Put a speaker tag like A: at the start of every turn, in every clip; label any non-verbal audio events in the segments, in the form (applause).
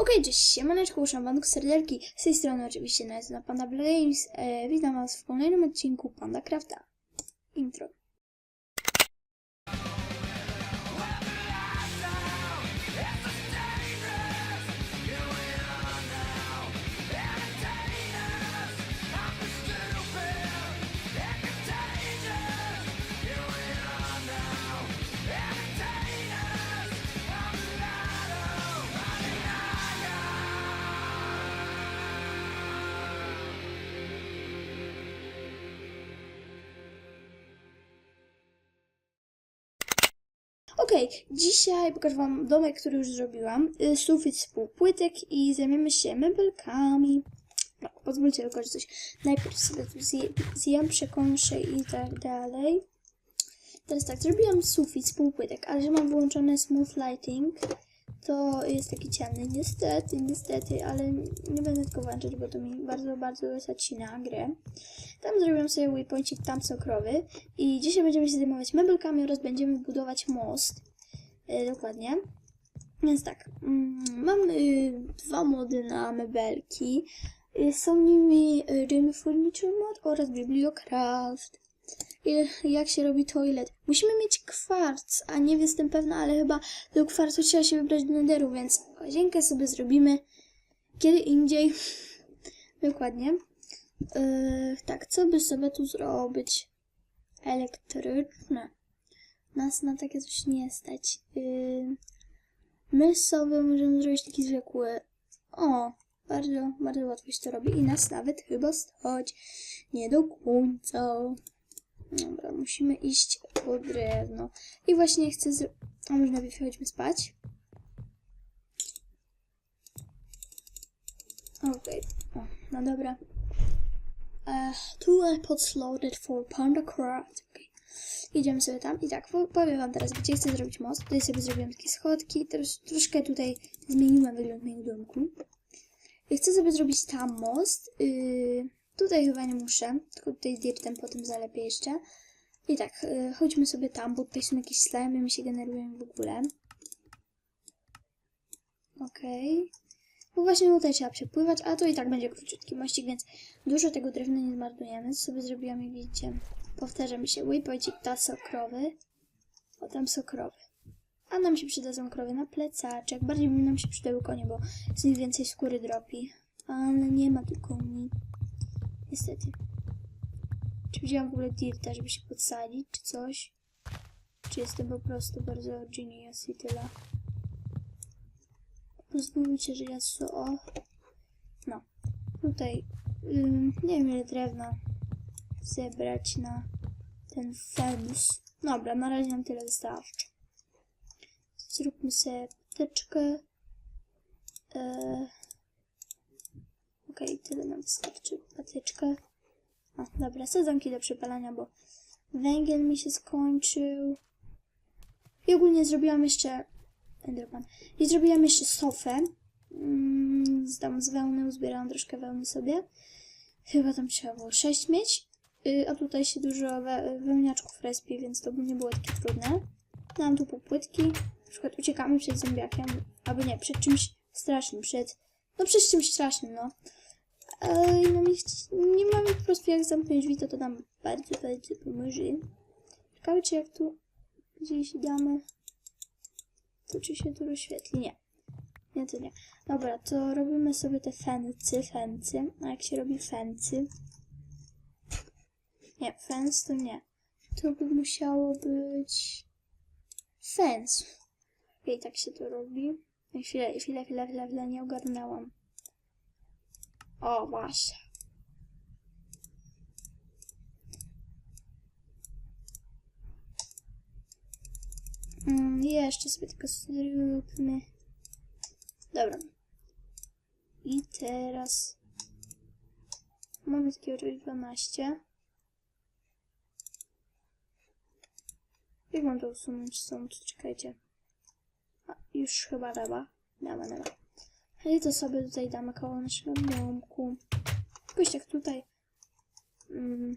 A: Okej, cześć, siemaneczko, uszanowanku serdelki. Z tej strony oczywiście nazwa Panda Games. E, witam was w kolejnym odcinku Panda Crafta. Intro. Dzisiaj pokażę wam domek, który już zrobiłam. Y, Sufit z półpłytek i zajmiemy się mebelkami. No, pozwólcie tylko, że coś. Najpierw sobie tu zje, zjem, przekąszę i tak dalej. Teraz tak, zrobiłam sufit z półpłytek, ale że mam wyłączone smooth lighting, to jest taki ciemny. Niestety, niestety, ale nie będę tego włączać, bo to mi bardzo, bardzo zacina grę. Tam zrobiłam sobie waypointik, tam są krowy. I dzisiaj będziemy się zajmować mebelkami oraz będziemy budować most. E, dokładnie. Więc tak, mm, mam y, dwa mody na mebelki. Y, są nimi y, Furniture Mod oraz Bibliocraft. I jak się robi toilet? Musimy mieć kwarc, a nie jestem pewna, ale chyba do kwarcu trzeba się wybrać do nederu, więc łazienkę sobie zrobimy kiedy indziej. (laughs) Dokładnie. Yy, tak, co by sobie tu zrobić? Elektryczne. Nas na takie coś nie stać. Yy, my sobie możemy zrobić taki zwykły. O, bardzo, bardzo łatwo się to robi i nas nawet chyba stać. Nie do końca. Dobra, musimy iść po drewno. I właśnie chcę z... A może najpierw chodźmy spać? Okej, o, no dobra. Uh, two iPods loaded for Panda Craft. Okay. Idziemy sobie tam i tak, po- powiem wam teraz, gdzie chcę zrobić most. Tutaj sobie zrobiłem takie schodki, trosz, troszkę tutaj zmieniłem wygląd mojego domku. I chcę sobie zrobić tam most. Yy, tutaj chyba nie muszę, tylko tutaj dirtem potem zalepię jeszcze. I tak, yy, chodźmy sobie tam, bo tutaj są jakieś slimy, mi się generują w ogóle. Okej. Bo właśnie tutaj trzeba przepływać, a to i tak będzie króciutki mościk, więc dużo tego drewna nie zmarnujemy. Sobie zrobiłam i widzicie, powtarza się waypointik, ta są krowy, o tam są krowy. A nam się przydadzą krowy na plecaczek, bardziej nam się przydały konie, bo z nich więcej skóry dropi. Ale nie ma tu koni. Niestety. Czy wzięłam w ogóle dirta, żeby się podsadzić, czy coś? Czy jestem po prostu bardzo genius i tyle? Pozwólcie, że ja so... No. Tutaj... Ym, nie wiem ile drewna zebrać na ten fens. Dobra, na razie nam tyle wystarczy. Zróbmy sobie patyczkę. Eee... Okej, tyle nam wystarczy. Patyczkę. O, dobra, sadzonki do przepalania, bo węgiel mi się skończył. I ogólnie zrobiłam jeszcze Enderman. I zrobiłam jeszcze sofę. Mm, z wełny uzbierałam troszkę wełny sobie. Chyba tam trzeba było 6 mieć. Y, a tutaj się dużo we, wełniaczków respi, więc to by nie było takie trudne. Dałam tu półpłytki. Na przykład uciekamy przed zombiakiem. Albo nie, przed czymś strasznym. Przed... No przed czymś strasznym, no. Ale no, nie, nie mamy po prostu jak zamknąć drzwi, to to nam bardzo, bardzo pomoże. Ciekawe, jak tu gdzieś damy to czy się tu rozświetli? Nie. Nie, to nie. Dobra, to robimy sobie te fency, fency. A jak się robi fency? Nie, fence to nie. To by musiało być... Fence. I tak się to robi. Chwilę, chwilę, chwilę, chwilę, chwilę, nie ogarnęłam. O, właśnie. Mm, jeszcze sobie tylko zróbmy. Dobra. I teraz mamy takiego czegoś 12. Jak mam to usunąć stąd? Czekajcie. A, już chyba dama. Dama, dama. I to sobie tutaj damy koło naszego domku. Jakoś tak tutaj. Mm.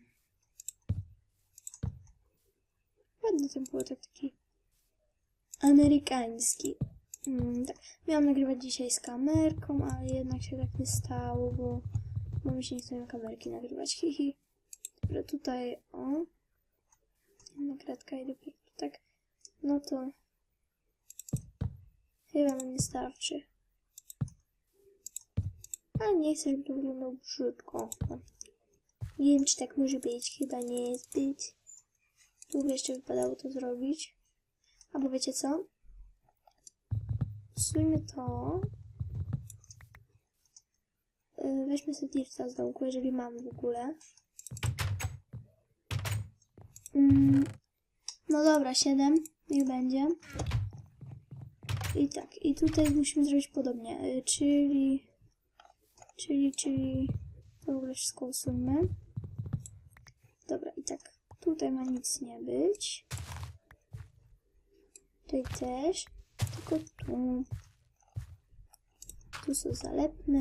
A: Ładny ten płotek taki amerykański. Mm, tak. Miałam nagrywać dzisiaj z kamerką, ale jednak się tak nie stało, bo, bo mi się nie chce kamerki nagrywać. Hihi. Dobra, tutaj o. Jedna kratka i dopiero tak. No to chyba mi nie starczy. Ale nie chcę, żeby to wyglądało brzydko. Nie wiem, czy tak może być. Chyba nie jest być. Tu by jeszcze wypadało to zrobić. Albo wiecie co? Usuńmy to. Yy, Weźmy sobie dirta z domku, jeżeli mamy w ogóle. Mm, no dobra, 7. Niech będzie. I tak, i tutaj musimy zrobić podobnie, yy, czyli... Czyli, czyli... To w ogóle wszystko usuńmy. Dobra, i tak. Tutaj ma nic nie być. Tutaj też. Tylko tu. Tu są zalepne.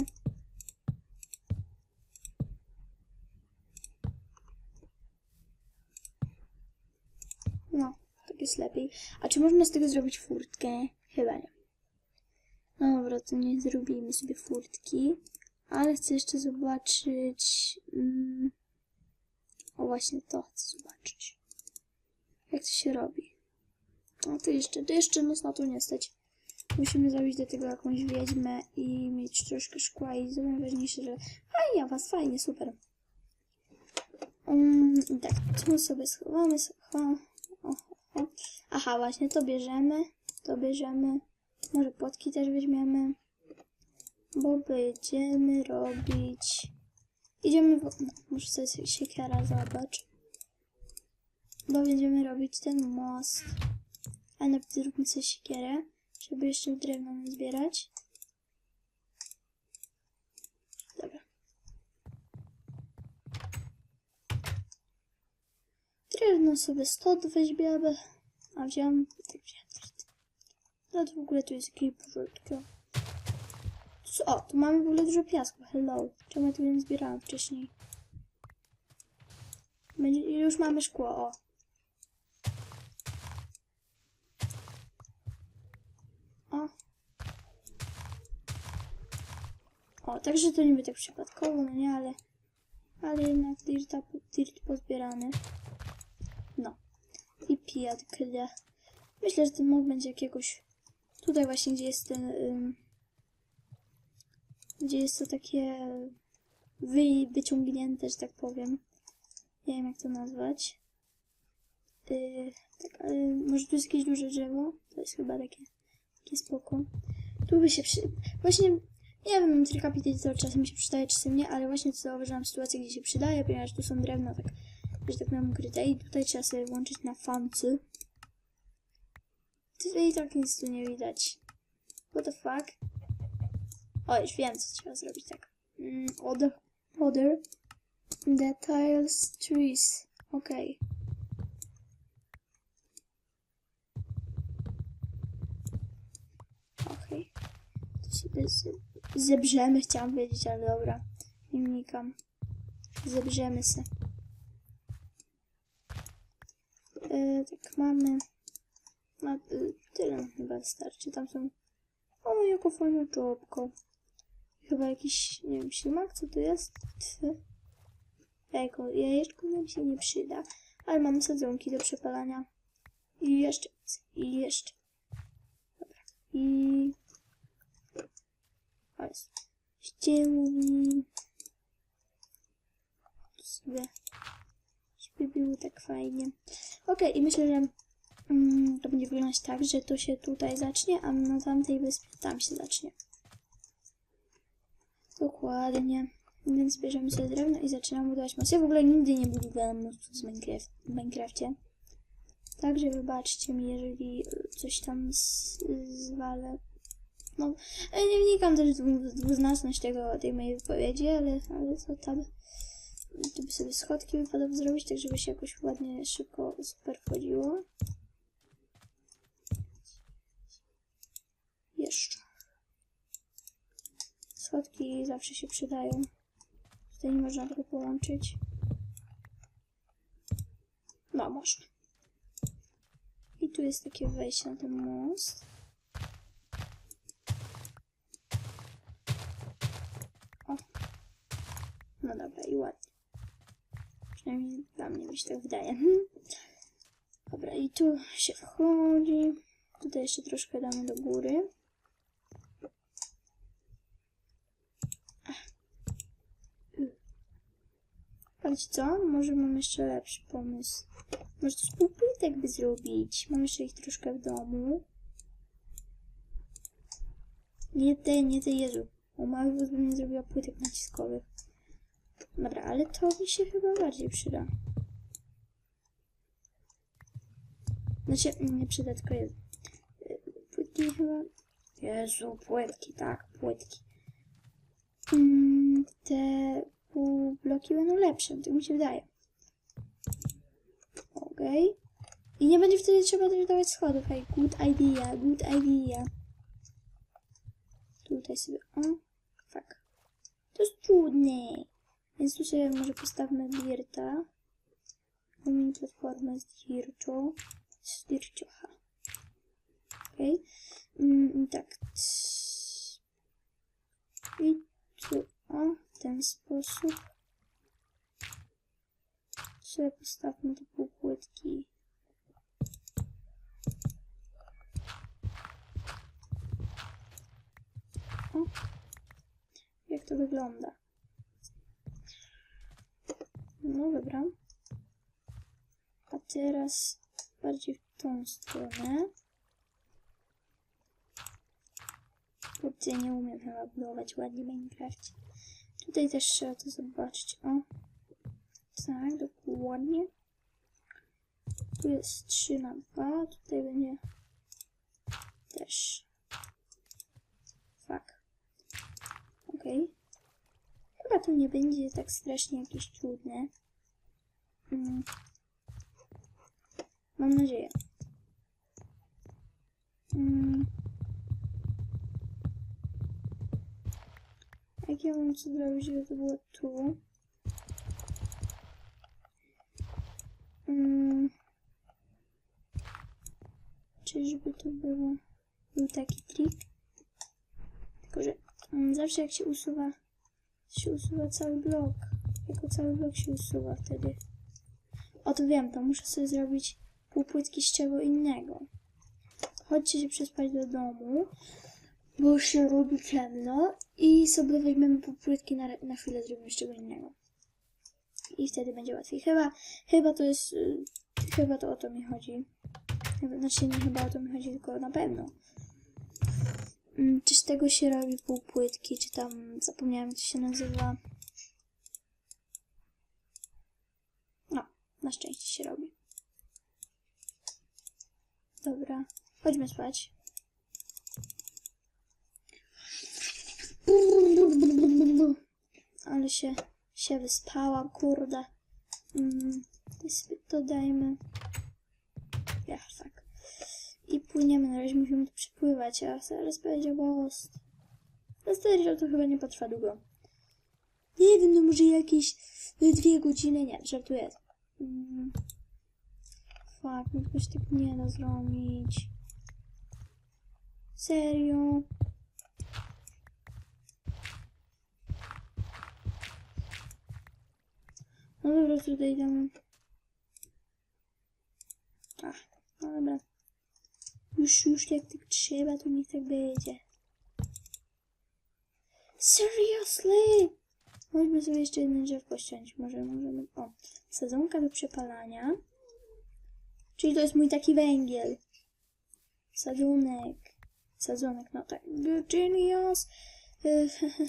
A: No, tak jest lepiej. A czy można z tego zrobić furtkę? Chyba nie. No dobra, to nie zrobimy sobie furtki. Ale chcę jeszcze zobaczyć... Mm, o właśnie to chcę zobaczyć. Jak to się robi. No to jeszcze, to jeszcze nas na to nie stać. Musimy zrobić do tego jakąś wiedźmę i mieć troszkę szkła i co najważniejsze, że fajnie, was fajnie, super. Um, tak, tu sobie schowamy, schowamy. Aha, właśnie, to bierzemy, to bierzemy. Może płotki też weźmiemy. Bo będziemy robić... Idziemy, w... muszę sobie siekiera zobacz. Bo będziemy robić ten most. A najpierw zróbmy sobie siekierę, żeby jeszcze drewno zbierać. Dobra. Drewno sobie stąd weźmiemy. A wziąłem... Tak wziąłem. No to w ogóle tu jest jakieś porządki. Co? O, tu mamy w ogóle dużo piasku. Hello. Czemu ja tego nie zbierałam wcześniej? Będzie, już mamy szkło, o. O. O, także to niby tak przypadkowo, no nie, ale... Ale jednak dirt, dirt pozbierany. I pijatkę. Myślę, że ten mod będzie jakiegoś... Tutaj właśnie, gdzie jest ten... Ym, gdzie jest to takie wy, wyciągnięte, że tak powiem. Nie wiem jak to nazwać. Yy, tak, ale może tu jest jakieś duże drzewo? To jest chyba takie, takie spoko. Tu by się przy... Właśnie, nie wiem, trikapity to czasem się przydaje, czasem nie, ale właśnie to zauważyłam sytuację, gdzie się przydaje, ponieważ tu są drewna, tak, że tak powiem, ukryte i tutaj trzeba sobie włączyć na fancy. Tutaj tak nic tu nie widać. What the fuck? O, już wiem, co trzeba zrobić, tak. Mm, other, other, details, trees. Okej. Okej. To sobie ze- zebrzemy, chciałam powiedzieć, ale dobra. Nie wnikam. Zebrzemy se. E, tak, mamy... Ma, y, tyle chyba wystarczy. Tam są... O, jako fajne czopko. Chyba jakiś, nie wiem, ślimak, co to jest? Tfy. Jajko, jajeczko nam się nie przyda. Ale mamy sadzonki do przepalania. I jeszcze, i jeszcze. Dobra. I... O, jest. Ściełni. Tu sobie... Było tak fajnie. Okej, i myślę, że mm, to będzie wyglądać tak, że to się tutaj zacznie, a na tamtej wyspie tam się zacznie. Dokładnie. Więc bierzemy sobie drewno i zaczynamy budować most. Ja w ogóle nigdy nie budowałem mostu w Minecraft, w Minecrafcie. Także wybaczcie mi, jeżeli coś tam z, zwalę. No, nie wnikam też w dwuznaczność tego, tej mojej wypowiedzi, ale, ale to tam... Tu by sobie schodki wypadało zrobić, tak żeby się jakoś ładnie, szybko, super wchodziło. Jeszcze. Schodki zawsze się przydają. Tutaj nie można tego połączyć. No, można. I tu jest takie wejście na ten most. O. No dobra, i ładnie. Przynajmniej dla mnie mi się tak wydaje. Mhm. Dobra, i tu się wchodzi. Tutaj jeszcze troszkę damy do góry. Patrzcie co? Może mam jeszcze lepszy pomysł. Może z półpłytek by zrobić. Mam jeszcze ich troszkę w domu. Nie te, nie te, Jezu. O mały wóz bym nie zrobiła płytek naciskowych. Dobra, ale to mi się chyba bardziej przyda. Znaczy, nie przyda, tylko jest. Płytki chyba... Jezu, płytki, tak, płytki. Mm, te półbloki będą lepsze, tak mi się wydaje. Okej. I nie będzie wtedy trzeba też dawać schodów. Hej, good idea, good idea. Tutaj sobie, o, fuck. To jest trudne. Więc tu sobie może postawmy dirta. Mamy platformę z dirczo. Z dirciocha. Okej. Mm, tak. I tu, o, w ten sposób. Sobie postawmy te półpłytki. O, jak to wygląda? No dobra. A teraz bardziej w tą stronę. Kurde, nie umiem chyba budować ładnie Minecraft. Tutaj też trzeba to zobaczyć. O. Tak, dokładnie. Tu jest 3 na 2. Tutaj będzie też. Fuck. Okej. Okay. Chyba to nie będzie tak strasznie jakieś trudne. Mm. Mam nadzieję. Mm. Jak ja mam co zrobić, żeby to było tu? Mm. Czyżby to było... Był taki trik? Tylko, że mm, zawsze jak się usuwa się usuwa cały blok. Jako cały blok się usuwa wtedy. O to wiem, to muszę sobie zrobić półpłytki z czego innego. Chodźcie się przespać do domu, bo już się robi ciemno i sobie weźmiemy półpłytki na, na chwilę zrobimy z czego innego. I wtedy będzie łatwiej. Chyba, chyba to jest, y, chyba to o to mi chodzi. Znaczy nie chyba o to mi chodzi, tylko na pewno. Mm, Czy z tego się robi półpłytki, czy tam zapomniałam to się nazywa. No, na szczęście się robi. Dobra, chodźmy spać. Ale się, się wyspałam, kurde. Mm, to dodajmy. Ja, tak i płyniemy. Na razie musimy tu przypływać, a zaraz będzie most. Zastanawiam to chyba nie potrwa długo. Nie wiem, no może jakieś dwie godziny, nie, żartuję. Mm. Fuck, no tylko się tak nie da zrobić. Serio? No dobra, tutaj damy. Ach, no dobra. Już, już jak tak trzeba, to niech tak będzie. Seriously? Chodźmy sobie jeszcze jeden drzewko ściąć. Może możemy... O, sadzonka do przepalania. Czyli to jest mój taki węgiel. Sadzonek. Sadzonek, no tak. Genius. (laughs)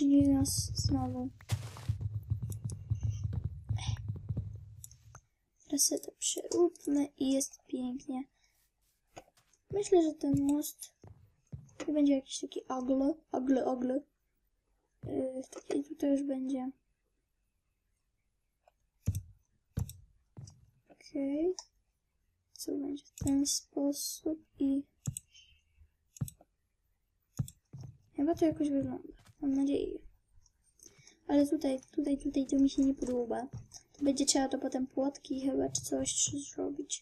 A: Genius znowu. Resetę przeróbmy i jest pięknie. Myślę, że ten most to będzie jakiś taki ogle, ogle, ogle. Yy, taki tutaj już będzie. Okej. Okay. Co będzie w ten sposób i... Chyba to jakoś wygląda. Mam nadzieję. Ale tutaj, tutaj, tutaj to mi się nie podoba. Będzie trzeba to potem płotki chyba czy coś zrobić.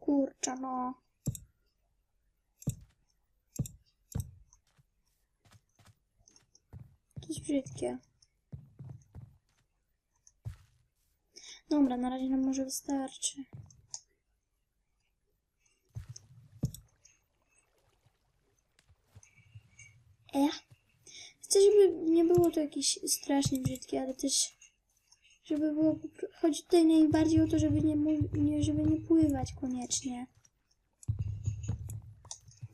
A: Kurczę no. To brzydkie. Dobra, na razie nam może wystarczy. Żeby nie było to jakieś strasznie brzydkie, ale też żeby było... Chodzi tutaj najbardziej o to, żeby nie, nie, żeby nie pływać koniecznie.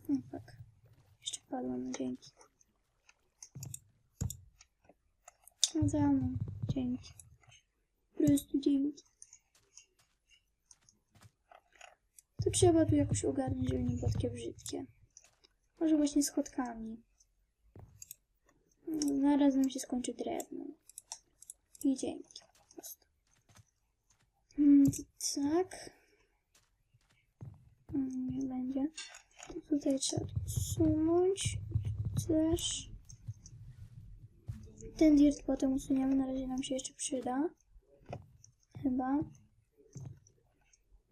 A: No tak. Jeszcze padło, no dzięki. No za mną. Dzięki. Po prostu dzięki. To trzeba tu jakoś ogarnąć, żeby nie było takie brzydkie. Może właśnie schodkami. No, Zaraz nam się skończy drewno. I dzięki. Mm, tak. Mm, Nie będzie. Tutaj trzeba usunąć. Też. Ten dirt potem usuniemy. Na razie nam się jeszcze przyda. Chyba.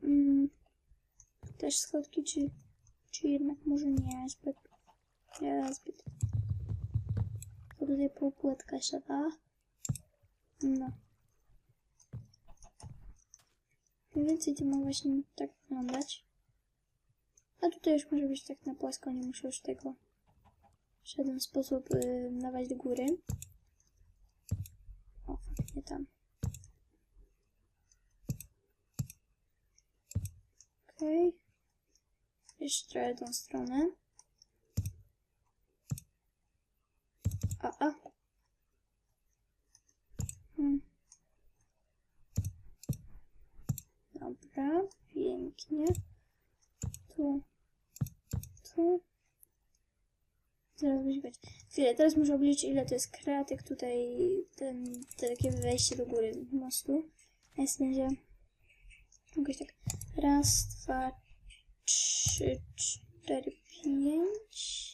A: Mm, też schodki, czy, czy jednak może nie zbyt. Nie zbyt. To tutaj półpłytka się da. No. Mniej więcej to ma właśnie tak wyglądać. A tutaj już może być tak na płasko, nie muszę już tego w żaden sposób yy, dawać do góry. O, faktycznie tam. Okej. Okay. Jeszcze trochę tą stronę. A, a. Hmm. Dobra, pięknie. Tu, tu. Zaraz będzie być. Chwilę, teraz muszę obliczyć ile to jest kratek tutaj, ten, te takie wejście do góry mostu. Jest będzie jakoś tak raz, dwa, trzy, cztery, pięć.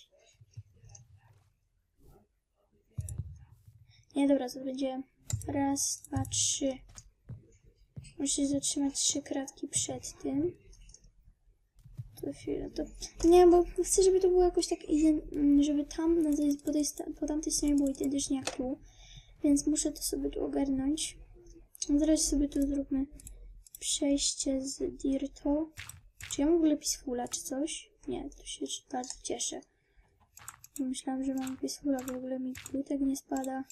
A: Nie, dobra, to będzie raz, dwa, trzy. Muszę zatrzymać trzy kratki przed tym. To chwilę, to... Nie, bo chcę, żeby to było jakoś tak żeby tam, na tej, po, tej, po tamtej stronie było identycznie jak tu. Więc muszę to sobie tu ogarnąć. Zaraz sobie tu zróbmy przejście z Dirto. Czy ja mam w ogóle czy coś? Nie, to się bardzo cieszę. Myślałam, że mam Peacefula, w ogóle mi glutek nie spada.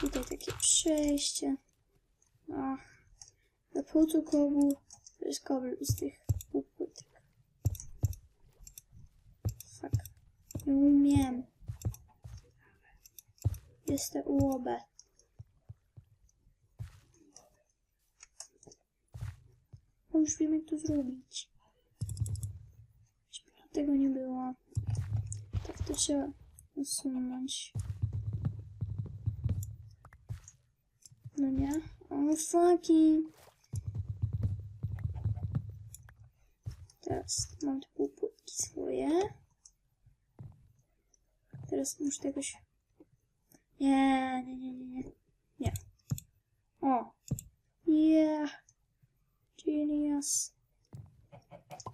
A: Tutaj takie przejście. Ach. Na tu kobu. To jest kobel z tych półpłytek. Fuck. Nie umiem. Jest te ułobę. O, już wiem jak to zrobić. Żeby tego nie było. Tak to trzeba usunąć. No nie? O, fucking. Teraz mam te półpłytki swoje. Teraz muszę jakoś... Nie, nie, nie, nie, nie. Nie. O. Yeah. Genius.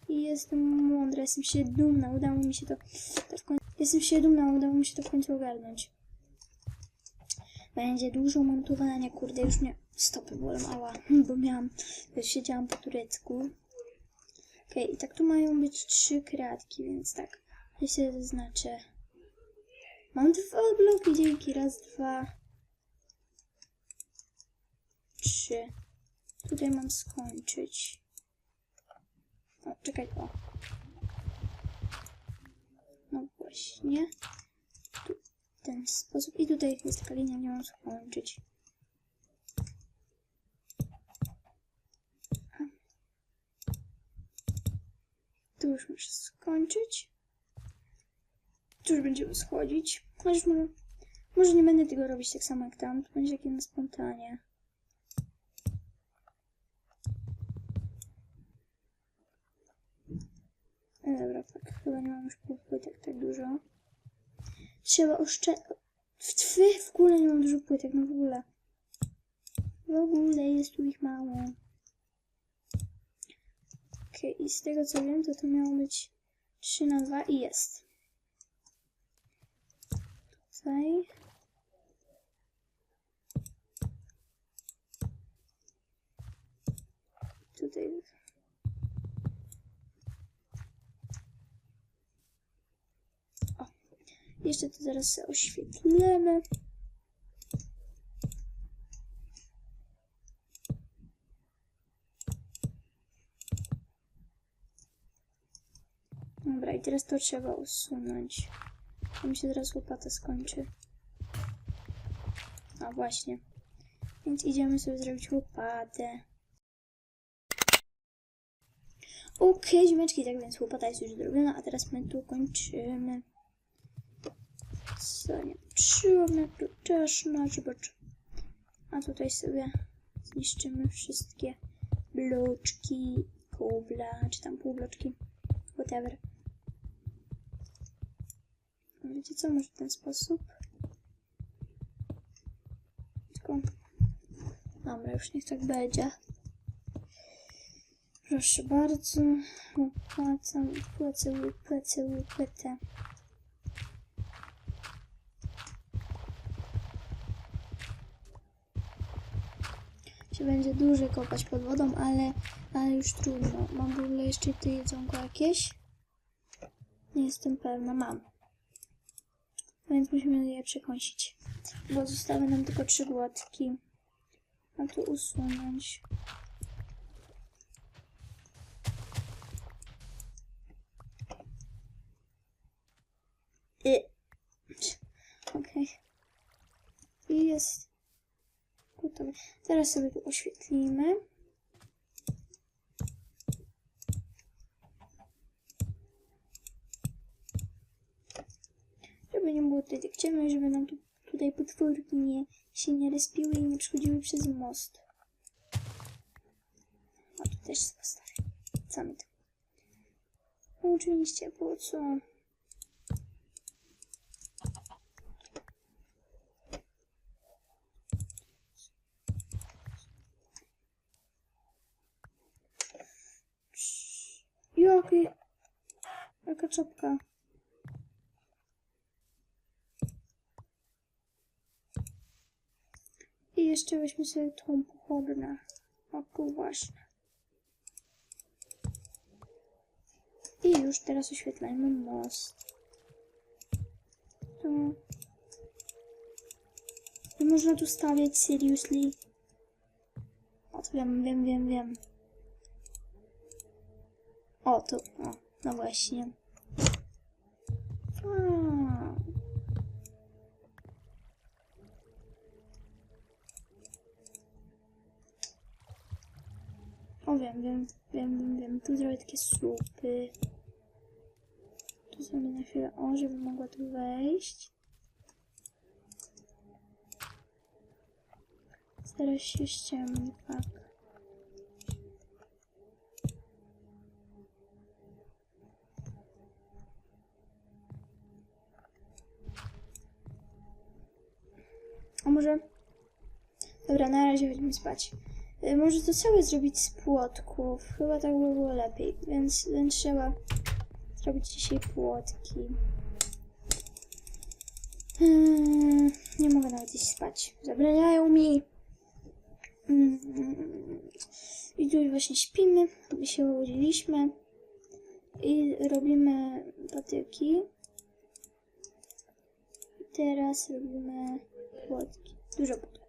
A: Jestem mądra, jestem się dumna, udało mi się to, w końcu... Jestem się dumna, udało mi się to w końcu ogarnąć. Będzie dużo montowania, kurde, już mnie stopy bolą, ała, (laughs) bo miałam, siedziałam po turecku. Okej, i tak tu mają być trzy kratki, więc tak, ja się zaznaczę. Mam dwa bloki, dzięki, raz, dwa, trzy. Tutaj mam skończyć. O, czekaj, o. No właśnie. Tu w ten sposób. I tutaj jest taka linia, nie mam skończyć. Tu już muszę skończyć. Tu już będziemy schodzić. Chociaż może, może nie będę tego robić tak samo jak tam. To będzie takie na spontanie. E, Dobra, tak, chyba nie mam już półpłytek tak dużo. Trzeba oszczędzić. W, w, ogóle nie mam dużo płytek, no w ogóle. W ogóle jest tu ich mało. Okej, i z tego co wiem, to to miało być 3 na 2 i jest. Tutaj. Tutaj. Jeszcze to zaraz oświetlimy. Dobra, i teraz to trzeba usunąć. To mi się teraz łopata skończy. A właśnie. Więc idziemy sobie zrobić łopatę. Okej, ziomeczki, tak więc łopata jest już zrobiona, a teraz my tu kończymy. Co niepotrzebne, tu też na zobacz. A tutaj sobie zniszczymy wszystkie bloczki, kobla, czy tam półbloczki, whatever. Wiecie co, może w ten sposób? Tylko... Dobra, już niech tak będzie. Proszę bardzo. Łopata, płacę, łopatę, łopatę. Się będzie dłużej kopać pod wodą, ale, ale już trudno. Mam w ogóle jeszcze tu jedzonko jakieś? Nie jestem pewna, mam. Więc musimy je przekąsić. Bo zostały nam tylko trzy głodki. A tu usunąć. Okej. I jest Teraz sobie tu oświetlimy. Żeby nie było tutaj tak ciemno żeby nam tu, tutaj potworki nie, się nie respiły i nie przechodziły przez most. A tu też postawię. Co mi to? No, oczywiście, po co? Czapka? I jeszcze weźmy sobie tą pochodnę. O tu właśnie. I już teraz oświetlajmy most. Tu. Nie można tu stawiać, seriously. O, to wiem, wiem, wiem, wiem. O, tu, o, no właśnie. Wiem, wiem, wiem, wiem. Tu zrobię takie słupy. Tu zrobię na chwilę, o, żeby mogła tu wejść. Zaraz się ściemni, tak. A może... Dobra, na razie chodźmy spać. Y, Może to całe zrobić z płotków. Chyba tak by było lepiej. Więc, więc trzeba zrobić dzisiaj płotki. Hmm, nie mogę nawet iść spać. Zabraniają mi. Mm, I tu właśnie śpimy. My się obudziliśmy. I robimy patyki. Teraz robimy płotki. Dużo płotków.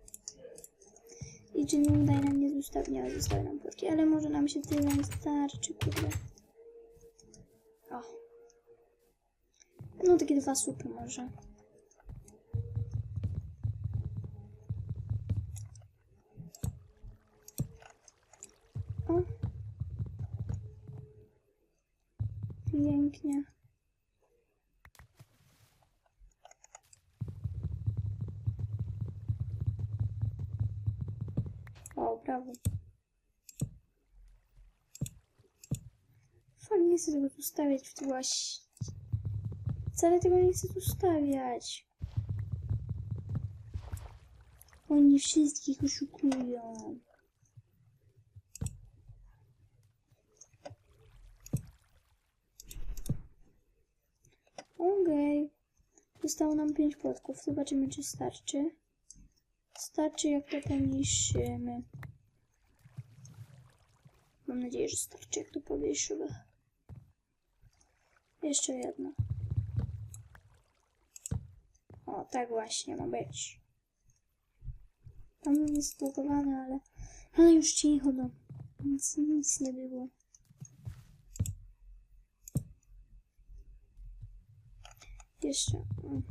A: I nie udaje nam nie zostawić, nie zostały nam ale może nam się tyle starczy, kurde. O. No takie dwa słupy może. O. Pięknie. O, brawo. Fajnie, nie chcę tego tu stawiać w właśnie. Wcale tego nie chcę tu stawiać. Oni wszystkich oszukują. Okej. Zostało nam 5 płotków. Zobaczymy, czy starczy. Starczy, jak to pomniejszymy. Mam nadzieję, że starczy, jak to pomniejszymy. Jeszcze jedno. O, tak właśnie ma być. Tam jest zbugowane, ale... Ale już cicho, no. Nic, nic nie było. Jeszcze... mm.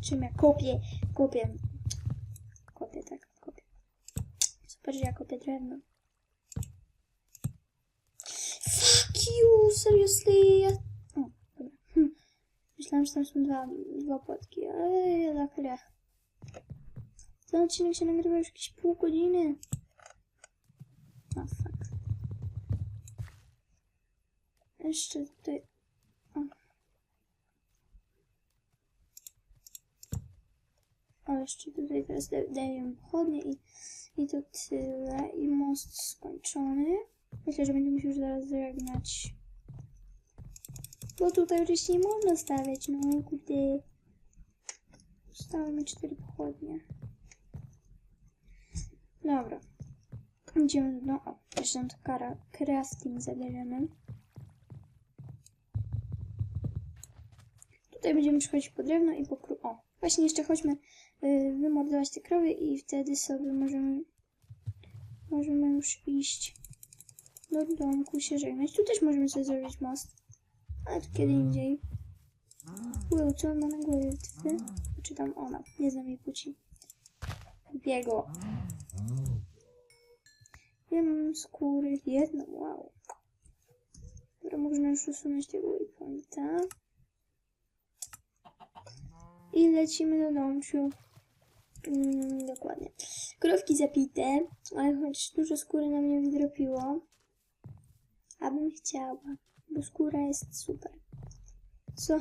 A: Czym ja? Kopię. Kopię, Ja kopię drewno. Fuck you, seriously? O, dobra. Myślałam, że tam są dwa, dwa płotki, ale jednak nie. Ten odcinek się nagrywa już jakieś pół godziny. O, fuck. Jeszcze tutaj... jeszcze tutaj teraz da- daję pochodnie i, i to tyle. I most skończony. Myślę, że będziemy się już zaraz żegnać. Bo tutaj oczywiście nie można stawiać, no kurde. Mi cztery pochodnie. Dobra. Idziemy do... O, jeszcze to kara, crafting zabierzemy. Tutaj będziemy przychodzić po drewno i po. O, właśnie jeszcze chodźmy wymordować te krowy i wtedy sobie możemy... Możemy już iść do domku się żegnać. Tu też możemy sobie zrobić most. Ale to kiedy indziej. Wow, co on ma na głowie? Ty? Czy tam ona? Nie znam jej płci. Biego. Ja mam skóry. Jedno, wow. Dobra, można już usunąć tego waypointa. I lecimy do domciu. Mm, dokładnie. Krowki zapite, ale choć dużo skóry nam nie wydropiło. Abym chciała, bo skóra jest super. Co?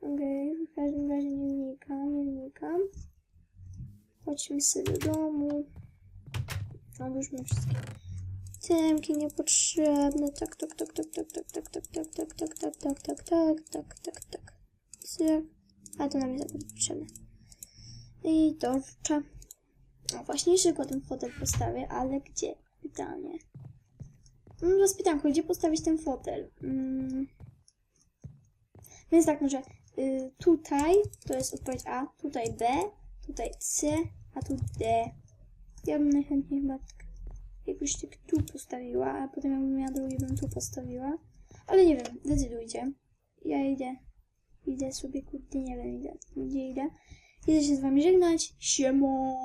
A: Okej, w każdym razie nie wnikam, nie wnikam. Chodźmy sobie do domu. Odłóżmy wszystkie temki niepotrzebne. Tak, tak, tak, tak, tak, tak, tak, tak, tak, tak, tak, tak, tak, tak, tak, tak, tak, tak. Cyk. A to nam jest potrzebne. I torcza. No właśnie szybko ten fotel postawię, ale gdzie? Pytanie. No was pytanko, gdzie postawić ten fotel? Mm. Więc tak, może y, tutaj, to jest odpowiedź A, tutaj B, tutaj C, a tu D. Ja bym najchętniej chyba tak jakoś tak tu postawiła, a potem jakbym miała drugi, bym tu postawiła. Ale nie wiem, decydujcie. Ja idę, idę sobie, kurde, nie wiem, idę, gdzie idę. Idę się z wami żegnać. Siemo!